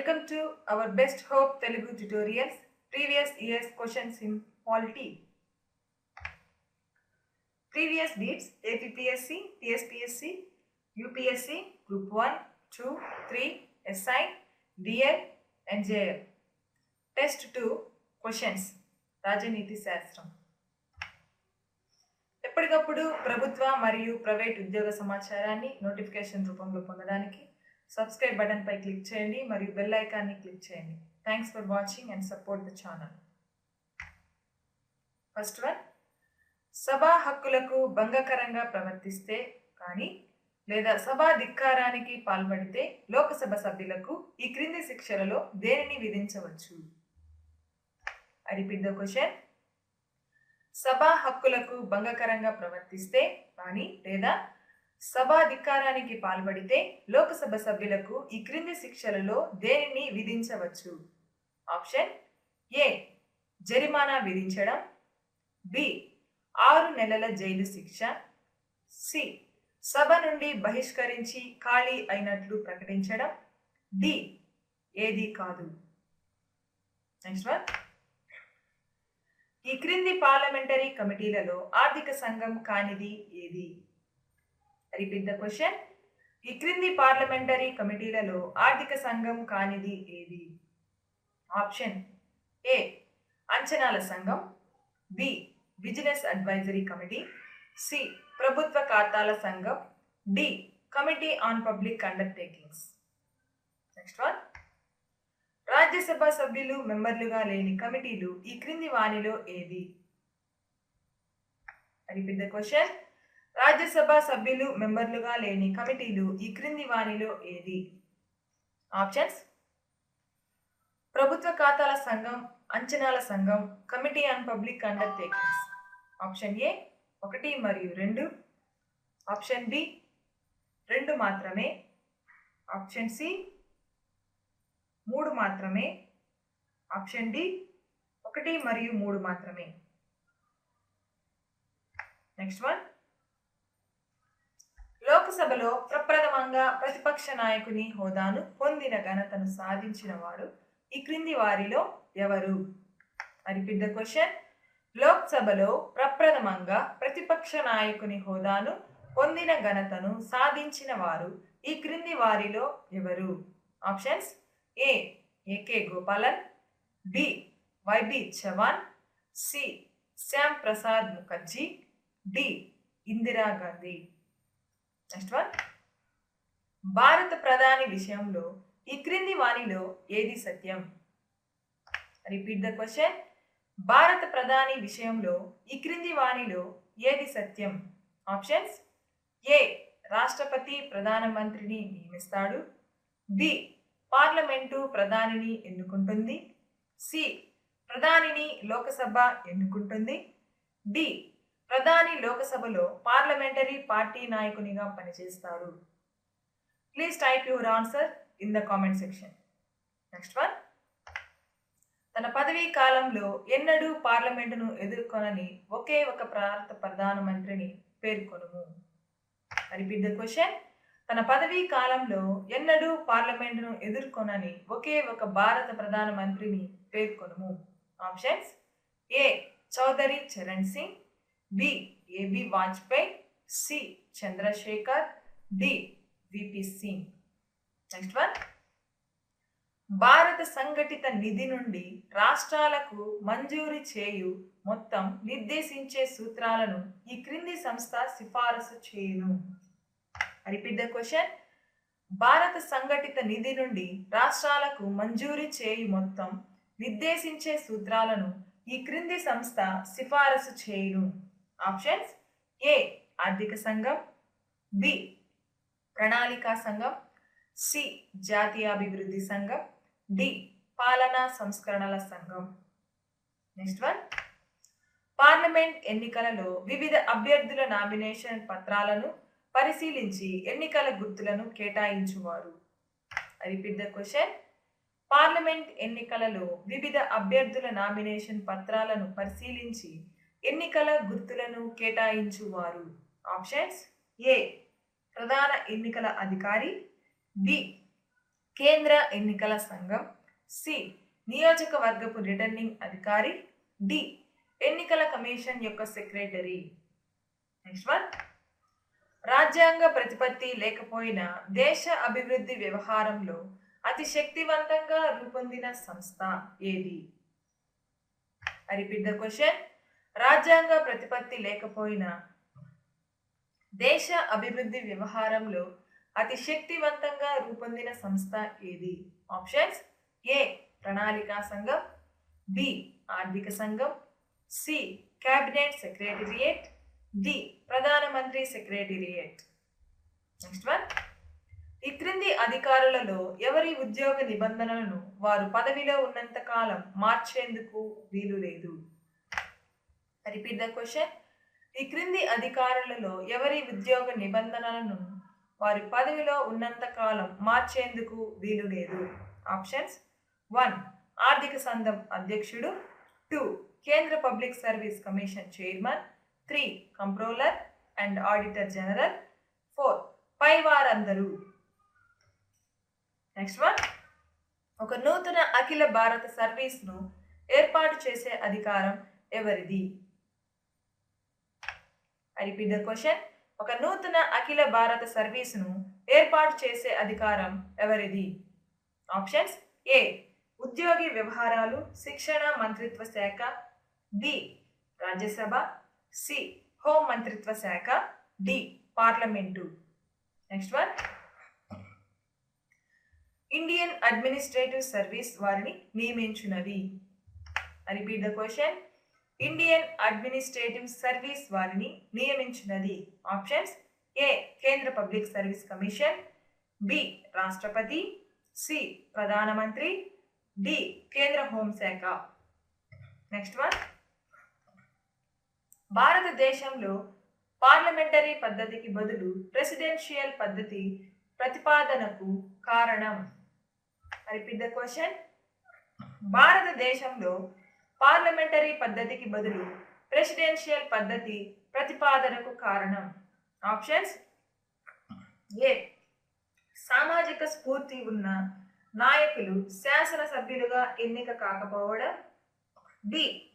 Welcome to our best hope Telugu tutorials previous years questions in polity previous deets APPSC TSPSC UPSC group one two three SI DL NJL test two questions రాజనీతి శాస్త్రం ఎప్పటికప్పుడు ప్రభుత్వ మరియు private ఉద్యోగ సమాచారాన్ని notification రూపంలో పొందడానికి subscribe button పై click చేయండి మరియు బెల్ ఐకాన్ని క్లిక్ చేయండి. Thanks for watching and support the channel first one సభా హక్కులకు భంగకరంగా ప్రవర్తిస్తే కానీ లేదా సభా ధిక్కారానికి పాల్పడితే లోకసభ సభ్యులకు ఈ క్రింది శిక్షలలో దేనిని విధించవచ్చు? ఐ రిపీట్ ద క్వశ్చన్ సభా హక్కులకు భంగకరంగా ప్రవర్తిస్తే కానీ లేదా సభాధికారానికి పాల్పడితే లోకసభ సభ్యులకు ఈ క్రింది శిక్షలలో దేనిని విధించవచ్చు? ఆప్షన్ ఏ జరిమానా విధించడం. బి ఆరు నెలల జైలు శిక్ష. సి సభ నుండి బహిష్కరించి ఖాళీ అయినట్లు ప్రకటించడం. డి ఏది కాదు. Next one. ఈ క్రింది పార్లమెంటరీ కమిటీలలో ఆర్థిక సంఘం కానిది ఏది? Repeat the question. ఈ క్రింది పార్లమెంటరీ కమిటీలలో ఆర్థిక సంఘం కానిది ఏది? ఆప్షన్ ఏ అంచనాల సంఘం B business advisory committee C ప్రభుత్వ ఖాతాల సంఘం D committee on public undertakings. Next one Rajya Sabha సభ్యులు మెంబర్లుగా లేని కమిటీలు ఈ క్రింది వాణిలో ఏది? రిపీట్ ద క్వశ్చన్ రాజ్యసభ సభ్యులు మెంబర్లుగా లేని కమిటీలు ఈ క్రింది వారిలో ఏది? ఆప్షన్స్? ప్రభుత్వ ఖాతాల సంఘం అంచనాల సంఘం committee on public undertakings. Option A ఒకటి మరియు రెండు. ఆప్షన్ బి రెండు మాత్రమే. ఆప్షన్ సి మూడు మాత్రమే. ఆప్షన్ డి ఒకటి మరియు మూడు మాత్రమే. Next one. లోక్సభలో ప్రప్రథమంగా ప్రతిపక్ష నాయకుని హోదాను పొందిన ఘనతను సాధించిన వాడు ఈ క్రింది వారిలో ఎవరు? Repeat the question. లోక్సభలో ప్రప్రథమంగా ప్రతిపక్ష నాయకుని హోదాను పొందిన ఘనతను సాధించిన వారు ఈ క్రింది వారిలో ఎవరు? Options. A AK Gopalan B YB Chavan C Shyam Prasad Mukherjee D Indira Gandhi next one భారత ప్రధాని విషయంలో ఈ క్రింది వాణిలో ఏది సత్యం? రిపీట్ ద క్వశ్చన్ భారత ప్రధాని విషయంలో ఈ క్రింది వాణిలో ఏది సత్యం? ఆప్షన్స్ ఏ రాష్ట్రపతి ప్రధానమంత్రిని నియమిస్తాడు. బి పార్లమెంటు ప్రధానిని ఎన్నుకుంటుంది. సి ప్రధానిని లోకసభ ఎన్నుకుంటుంది. డి ప్రధాని లోకసభలో పార్లమెంటరీ పార్టీ నాయకునిగా పనిచేస్తారు. Please type your answer in the comment section next one తన పదవీ కాలంలో ఎన్నడూ పార్లమెంటును ఎదుర్కొనని ఒకే ఒక భారత ప్రధానమంత్రిని పేర్కొనుము. రిపీట్ ద క్వశ్చన్ తన పదవీ కాలంలో ఎన్నడూ పార్లమెంటును ఎదుర్కొనని ఒకే ఒక భారత ప్రధానమంత్రిని పేర్కొనుము. Options A Chaudhary Charan Singh. B AB Vajpayee C Chandrashekhar D VP Singh. Next one భారత సంఘటిత నిధి నుండి రాష్ట్రాలకు మంజూరు చేయు మొత్తం నిర్దేశించే సూత్రాలను ఈ క్రింది సంస్థ సిఫారసు చేయును. రిపీట్ ద క్వశ్చన్ భారత సంఘటిత నిధి నుండి రాష్ట్రాలకు మంజూరు చేయు మొత్తం నిర్దేశించే సూత్రాలను ఈ క్రింది సంస్థ సిఫారసు చేయును. ఆప్షన్స్ ఏ ఆర్థిక సంఘం బి ప్రణాళికా సంఘం సి జాతీయాభివృద్ధి సంఘం డి పాలనా సంస్కరణల సంఘం. నెక్స్ట్ వన్ పార్లమెంట్ ఎన్నికలలో వివిధ అభ్యర్థుల నామినేషన్ పత్రాలను పరిశీలించి ఎన్నికల గుర్తులను కేటాయించువారు. రిపీట్ ద క్వశ్చన్ పార్లమెంట్ ఎన్నికలలో వివిధ అభ్యర్థుల నామినేషన్ పత్రాలను పరిశీలించి ఎన్నికల గుర్తులను కేటాయించువారు? Options A. ప్రధాన ఎన్నికల అధికారి. బి. కేంద్ర ఎన్నికల సంఘం. సి. నియోజకవర్గపు రిటర్నింగ్ అధికారి. డి. ఎన్నికల కమిషన్ యొక్క సెక్రటరీ. Next one. రాజ్యాంగ ప్రతిపత్తి లేకపోయినా దేశ అభివృద్ధి వ్యవహారంలో అతి శక్తివంతంగా రూపొందిన సంస్థ ఏది? ఐ రిపీట్ ద క్వశ్చన్ రాజ్యాంగ ప్రతిపత్తి లేకపోయినా దేశ అభివృద్ధి వ్యవహారంలో అతి శక్తివంతంగా రూపొందిన సంస్థ ఏది? Options A. ప్రణాళికా సంఘం బి. ఆర్థిక సంఘం సి. Cabinet secretariat D. ప్రధానమంత్రి సెక్రటరియేట్. Next one. ఈ క్రింది అధికారులలో ఎవరి ఉద్యోగ నిబంధనలను వారు పదవిలో ఉన్నంత కాలం మార్చేందుకు వీలు లేదు రిపీట్ ద క్వశ్చన్ ఈ క్రింది అధికారులలో ఎవరి ఉద్యోగ నిబంధనలను వారి పదవిలో ఉన్నంత కాలం మార్చేందుకు వీలు లేదు? ఆప్షన్స్ వన్ ఆర్థిక సంఘం అధ్యక్షుడు. టూ కేంద్ర public service commission chairman. Three comptroller and auditor general. Four పై వారందరూ నెక్స్ట్ వన్ ఒక నూతన అఖిల భారత సర్వీస్ను ఏర్పాటు చేసే అధికారం ఎవరిది? I repeat the question. ఒక నూతన అఖిల భారత సర్వీస్ను ఏర్పాటు చేసే అధికారం ఎవరిది? Options A. ఉద్యోగి వ్యవహారాలు శిక్షణ మంత్రిత్వ శాఖ. బి. రాజ్యసభ. సి. హోం మంత్రిత్వ శాఖ. D. Parliament. Next one. Indian administrative service వారిని నియమించున్నది repeat the question. Indian administrative service వారిని నియమించినది. ఆప్షన్స్ ఏ కేంద్ర పబ్లిక్ సర్వీస్ కమిషన్ బి రాష్ట్రపతి సి ప్రధానమంత్రి డి కేంద్ర హోంశాఖ నెక్స్ట్ వన్. భారతదేశంలో పార్లమెంటరీ పద్ధతికి బదులు ప్రెసిడెన్షియల్ పద్ధతి ప్రతిపాదనకు కారణం. రిపీట్ ద క్వశ్చన్ భారతదేశంలో పార్లమెంటరీ పద్ధతికి బదులు ప్రెసిడెన్షియల్ పద్ధతి ప్రతిపాదనకు కారణం. ఆప్షన్స్? ఏ. సామాజిక స్ఫూర్తి ఉన్న నాయకులు శాసనసభ్యులుగా ఎన్నిక కాకపోవడం. బి.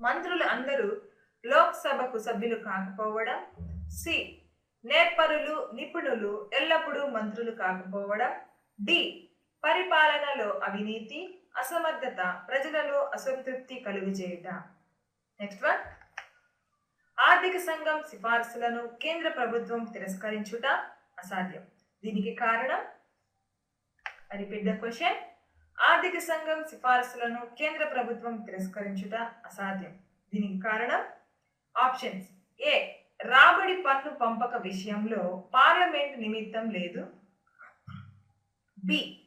మంత్రులు అందరూ లోక్సభకు సభ్యులు కాకపోవడం. సి. నేర్పరులు నిపుణులు ఎల్లప్పుడూ మంత్రులు కాకపోవడం. డి. పరిపాలనలో అవినీతి. అసమర్థత ప్రజలలో అసంతృప్తి కలుగజేయుట నెక్స్ట్ వన్ ఆర్థిక సంఘం సిఫార్సులను కేంద్ర ప్రభుత్వం తిరస్కరించుట అసాధ్యం. దీనికి కారణం? రిపీట్ ద క్వశ్చన్ ఆర్థిక సంఘం సిఫార్సులను కేంద్ర ప్రభుత్వం తిరస్కరించుట అసాధ్యం. దీనికి కారణం? ఆప్షన్స్ ఏ రాబడి పన్ను పంపక విషయంలో పార్లమెంట్ నిమిత్తం లేదు. బి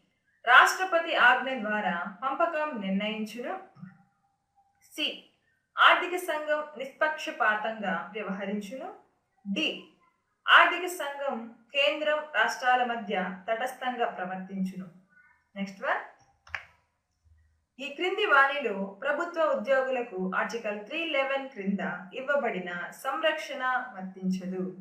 రాష్ట్రపతి ఆజ్ఞ ద్వారా పంపకం నిర్ణయించును. సి. ఆర్థిక సంఘం నిష్పక్షపాతంగా వ్యవహరించును. డి. ఆర్థిక సంఘం కేంద్రం రాష్ట్రాల మధ్య తటస్థంగా ప్రవర్తించును. Next one. ఈ క్రింది వాణిలో ప్రభుత్వ ఉద్యోగులకు ఆర్టికల్ త్రీ లెవెన్ క్రింద ఇవ్వబడిన సంరక్షణ వర్తించదు.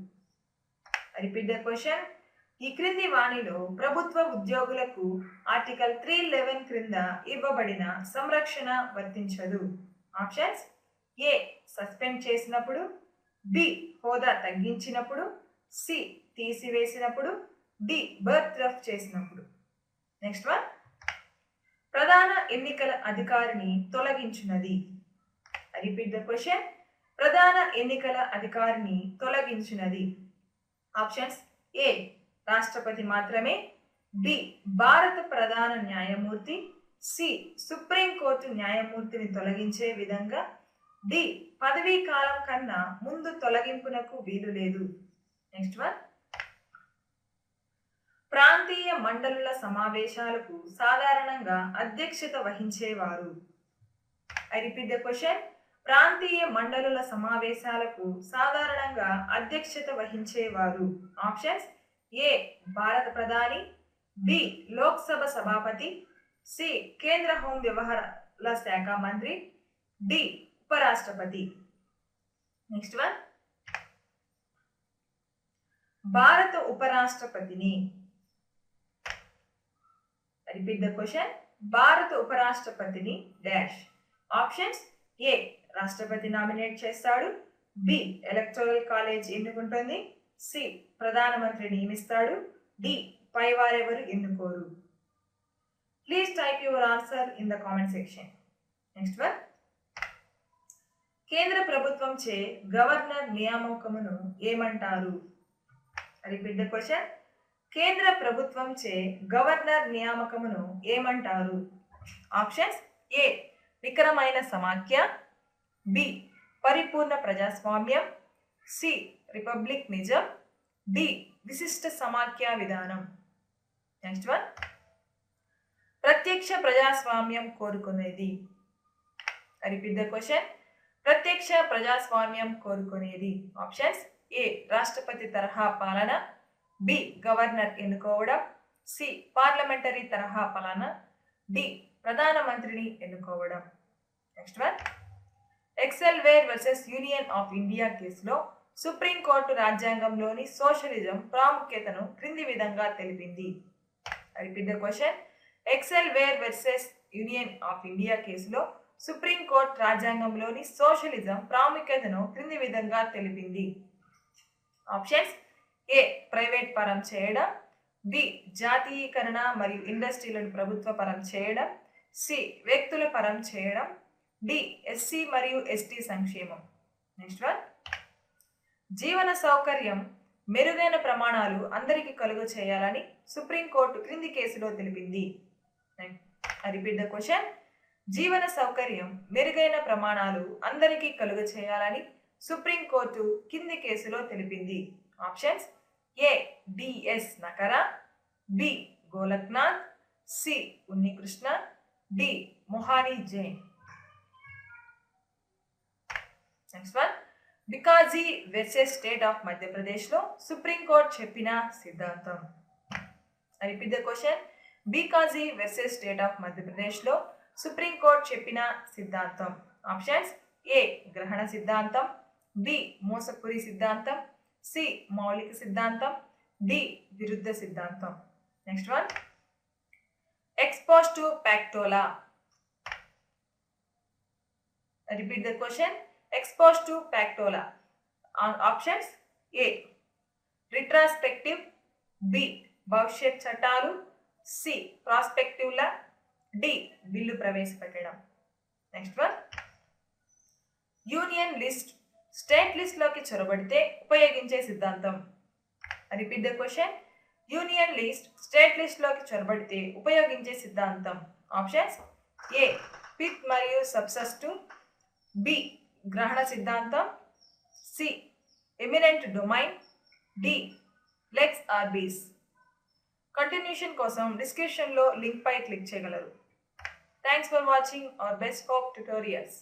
Repeat the question. ఈ క్రింది వాణిలో ప్రభుత్వ ఉద్యోగులకు ఆర్టికల్ త్రీ లెవెన్ క్రింద ఇవ్వబడిన సంరక్షణ వర్తించదు. ఆప్షన్స్ ఏ సస్పెండ్ చేసినప్పుడు బి హోదా తగ్గించినప్పుడు సి తీసివేసినప్పుడు డి బర్త్ రఫ్ చేసినప్పుడు. Next one. ప్రధాన ఎన్నికల అధికారిని తొలగించినది. రిపీట్ ద క్వశ్చన్ ప్రధాన ఎన్నికల అధికారిని తొలగించినది. ఆప్షన్స్ ఏ రాష్ట్రపతి మాత్రమే. బి. భారత ప్రధాన న్యాయమూర్తి. సి. సుప్రీంకోర్టు న్యాయమూర్తిని తొలగించే విధంగా. డి. పదవీ కాలం కన్నా ముందు తొలగింపునకు వీలు లేదు. Next one. ప్రాంతీయ మండలుల సమావేశాలకు సాధారణంగా అధ్యక్షత వహించేవారు. ఐ రిపీట్ ద క్వశ్చన్ ప్రాంతీయ మండలుల సమావేశాలకు సాధారణంగా అధ్యక్షత వహించేవారు. ఆప్షన్స్ ఏ భారత ప్రధాని బి లోక్సభ సభాపతి సి కేంద్ర హోం వ్యవహారాల శాఖ మంత్రి డి ఉపరాష్ట్రపతి. నెక్స్ట్ వన్ భారత ఉపరాష్ట్రపతిని. రిపీట్ ద క్వశ్చన్ భారత ఉపరాష్ట్రపతిని డాష్. ఆప్షన్స్ ఏ రాష్ట్రపతి నామినేట్ చేస్తాడు. బి ఎలక్టోరల్ కాలేజ్ ఎన్నుకుంటుంది. సి ప్రధానమంత్రి నియమిస్తాడు. డి పైవారెవరు ఎన్నుకోరు. Please type your answer in the comment section next one కేంద్ర ప్రభుత్వం చే గవర్నర్ నియామకమును ఏమంటారు? రిపీట్ ద క్వశ్చన్ కేంద్ర ప్రభుత్వం చే గవర్నర్ నియామకమును ఏమంటారు? ఆప్షన్స్ ఏ నికరమైన సమాఖ్య. బి పరిపూర్ణ ప్రజాస్వామ్యం. సి రిపబ్లిక్ నిజం డి విశిష్ట సమాఖ్య విధానం నెక్స్ట్ వన్ ప్రత్యక్ష ప్రజాస్వామ్యం కోరుకునేది రిపీట్ ద క్వశ్చన్ ప్రత్యక్ష ప్రజాస్వామ్యం కోరుకునేది ఆప్షన్స్ ఏ రాష్ట్రపతి తరహా పాలన బి గవర్నర్ ఎన్నుకోవడం సి పార్లమెంటరీ తరహా పాలన డి ప్రధానమంత్రిని ఎన్నుకోవడం next one Excel Wear versus Union of India కేసులో సుప్రీంకోర్టు రాజ్యాంగంలోని సోషలిజం ప్రాముఖ్యతను క్రింది విధంగా తెలిపింది. Repeat the question Excel Wear versus Union of India కేసులో సుప్రీంకోర్టు రాజ్యాంగంలోని సోషలిజం ప్రాముఖ్యతను క్రింది విధంగా తెలిపింది. ఆప్షన్స్ ఏ ప్రైవేట్ పరం చేయడం. బి జాతీయీకరణ మరియు ఇండస్ట్రీలను ప్రభుత్వ పరం చేయడం. సి వ్యక్తుల పరం చేయడం. డి ఎస్సీ మరియు ఎస్టీ సంక్షేమం. నెక్స్ట్ వన్ జీవన సౌకర్యం మెరుగైన ప్రమాణాలు అందరికీ కలుగు చేయాలని సుప్రీంకోర్టు క్రింది కేసులో తెలిపింది. రిపీట్ ద క్వశ్చన్ జీవన సౌకర్యం మెరుగైన ప్రమాణాలు అందరికీ కలుగు చేయాలని సుప్రీంకోర్టు కింది కేసులో తెలిపింది. Options A D S Nakara B Golaknath C Unnikrishna D Mohini Jain. Next one Bhikaji versus state of మధ్యప్రదేశ్లో సుప్రీంకోర్టు చెప్పిన సిద్ధాంతం. Repeat the question Bhikaji versus state of మధ్యప్రదేశ్లో సుప్రీంకోర్టు చెప్పిన సిద్ధాంతం. ఆప్షన్స్ ఏ గ్రహణ సిద్ధాంతం. బి మోసపురి సిద్ధాంతం. సి మౌలిక సిద్ధాంతం. డి విరుద్ధ సిద్ధాంతం. Next one ex post facto law repeat the question ex post facto law options A retrospective B భవిష్యత్ చట్టాలు సి ప్రాస్పెక్టివ్ల డి బిల్లు ప్రవేశపెట్టడం next one union list state లిస్ట్లోకి చొరబడితే ఉపయోగించే సిద్ధాంతం repeat the question union list state లిస్ట్లోకి చొరబడితే ఉపయోగించే సిద్ధాంతం ఆప్షన్స్ ఏ పిత్ మరియు సబ్సస్టు బి గ్రహణ సిద్ధాంతం సి ఎమినెంట్ డొమైన్ డి లెక్స్ ఆర్బీస్ కంటిన్యూషన్ కోసం డిస్క్రిప్షన్లో లింక్ పై క్లిక్ చేయగలరు. Thanks for watching our best hope tutorials